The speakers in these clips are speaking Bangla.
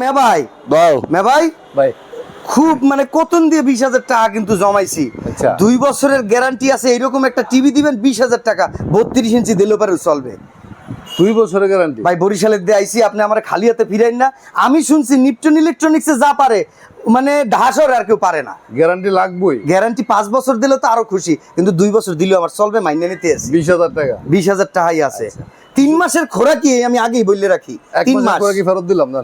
মে ভাই? মে ভাই? ভাই। খুব মানে কতন দিয়ে বিশ হাজার টাকা কিন্তু জমাইছি। আচ্ছা। দুই বছরের গ্যারান্টি আছে এরকম একটা টিভি দিবেন বিশ হাজার টাকা বত্রিশ ইঞ্চি দিলেও পারে চলবে। দুই বছরের গ্যারান্টি ভাই বরিশালের দিয়ে আপনি আমার খালি হাতে ফিরাইন না। আমি শুনছি নিপটন ইলেকট্রনিক্সে যা পারে মানে ঢাসর আর কেউ পারে না। গ্যারান্টি লাগবেই। গ্যারান্টি পাঁচ বছর দিলেও তো আরও খুশি কিন্তু দুই বছর দিলেও আমার চলবে মাইনে নিতে আছে। বিশ হাজার টাকা। বিশ হাজার টাকাই আছে। তিন মাসের খোরাকি আমি আগেই বললে রাখি তিন মাস। খোরাকি ফেরত দিলাম না?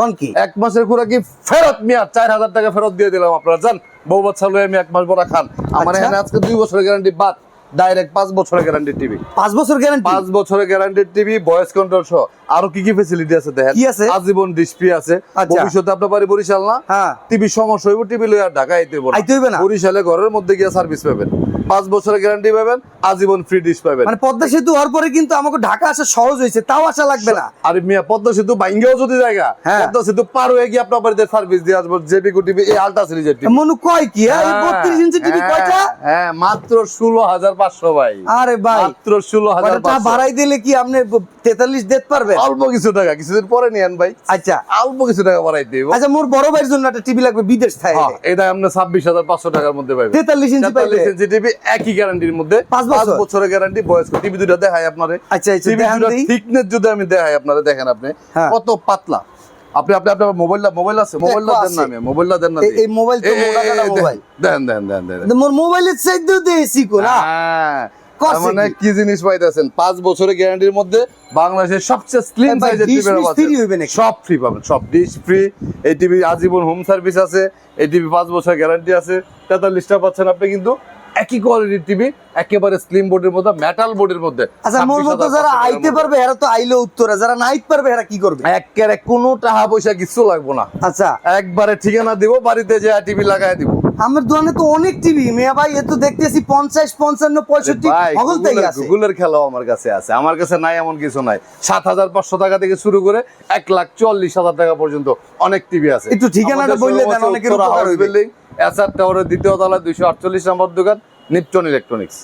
কোন কি এক মাসের খোরাকি ফেরত মিয়া চার হাজার টাকা ফেরত দিয়ে দিলাম আপনারা জান বউ বাচ্চা লয়ে আমি এক মাস বড় খান আমার আচ্ছা। এখানে আজকে দুই বছরের গ্যারান্টি বাদ ডাইরেক্ট পাঁচ বছরের গ্যারান্টি টিভি পাঁচ বছর গ্যারান্টি পাঁচ বছরের গ্যারান্টি টিভি ভয়েস কন্ট্রোল সহ আরও কি কি ফেসিলিটি আছে দেখেন কি আছে? আজীবন ডিসপ্লে আছে আচ্ছা। ভবিষ্যতে আপনার বাড়ি বরিশাল না হ্যাঁ। টিভি সমস্যা হইব টিভি লইয়া ঢাকা আইতে হইব। না? বরিশালে ঘরের মধ্যে গিয়ে সার্ভিস পাবেন পাঁচ বছরের গ্যারান্টি পাবেন আজীবন ফ্রি ডিশ পাবেন। মানে পদ্মা সেতু হওয়ার পরে কিন্তু আমাকে ঢাকা আসা সহজ হয়েছে তাও আসা লাগবে না। আর মিয়া পদ্মা সেতু বাইঙ্গেও যদি জায়গা হ্যাঁ। পদ্মা সেতু পার হয়ে গিয়ে আপনার বাড়িতে সার্ভিস দিয়ে আসব জেবিকু টিভি এই আলট্রা সিরিজের টিভি মনু কয় কি? হ্যাঁ বত্রিশ ইঞ্চি টিভি কয়টা? হ্যাঁ মাত্র ষোলো হাজার পাঁচশো ভাই। আরে ভাই। মাত্র ষোলো হাজার কয়টা টাকা বাড়াই দিলে কি আপনি তেতাল্লিশ দিতে পারবেন? অল্প কিছু টাকা কিছুদিন পরে নিয়েন ভাই। আচ্ছা। অল্প কিছু টাকা বাড়াই দিব। আচ্ছা মোর বড় ভাইয়ের জন্য একটা টিভি লাগবে বিদেশ থাকে হ্যাঁ, এটা আপনি ছাব্বিশ হাজার পাঁচশো টাকার মধ্যে পাবেন তেতাল্লিশ ইঞ্চি পাইবে। তেতাল্লিশ ইঞ্চি টিভি একই গ্যারান্টির মধ্যে পাঁচ বছর? বছরের গ্যারান্টি বয়স্ক। টিভি দুটো দেখাই আপনারে। আচ্ছা, আচ্ছা, টিভি দুটো থিকনেস যদি আমি দেখাই আপনারা দেখেন আপনি। হ্যাঁ। কত পাতলা। আপনি আপনি আপনার মোবাইলটা মোবাইল আছে মোবাইলটা দেন না মোবাইলটা দেন না এই- মোবাইল তো মোটা কাটা মোবাইল। দেন দেন দেন দেন মোর মোবাইলের কো না হ্যাঁ। মানে কি? জিনিস পাইতেছেন? পাঁচ বছরের গ্যারান্টির মধ্যে বাংলাদেশের সবচেয়ে স্লিম সাইজের টিভি? সব ফ্রি পাবেন সব ডিশ ফ্রি এই টিভি আজীবন হোম সার্ভিস আছে এই টিভি পাঁচ বছর গ্যারান্টি আছে। তেতাল্লিশটা পাচ্ছেন আপনি কিন্তু একই কোয়ালিটির টিভি একেবারে স্লিম বোর্ডের মধ্যে মেটাল বোর্ডের মধ্যে। আচ্ছা মোর মতো যারা আইতে পারবে এরা তো আইলে উত্তরে যারা না আইতে পারবে এরা কি করবে? একেবারে কোনো টাকা পয়সা কিছু লাগবো না। আচ্ছা। একবারে ঠিকানা দিব বাড়িতে যে টিভি লাগাই দিব। আমার দোকানে তো অনেক টিভি মেয়া ভাই এ তো দেখতেছি পঞ্চাশ পঞ্চান্ন পঁয়ষট্টি গুগলের- আছে। গুগলের খেলাও আমার কাছে আছে। আমার কাছে নাই এমন কিছু নাই। সাত হাজার পাঁচশো টাকা থেকে শুরু করে এক লাখ চল্লিশ হাজার টাকা পর্যন্ত অনেক টিভি আছে। একটু ঠিকানাটা বললে দেন, অনেকের উপকার। বিল্ডিং এসআর টাওয়ারের দ্বিতীয় তলায় দুইশো আটচল্লিশ নম্বর দোকান নিপটন ইলেকট্রনিক্স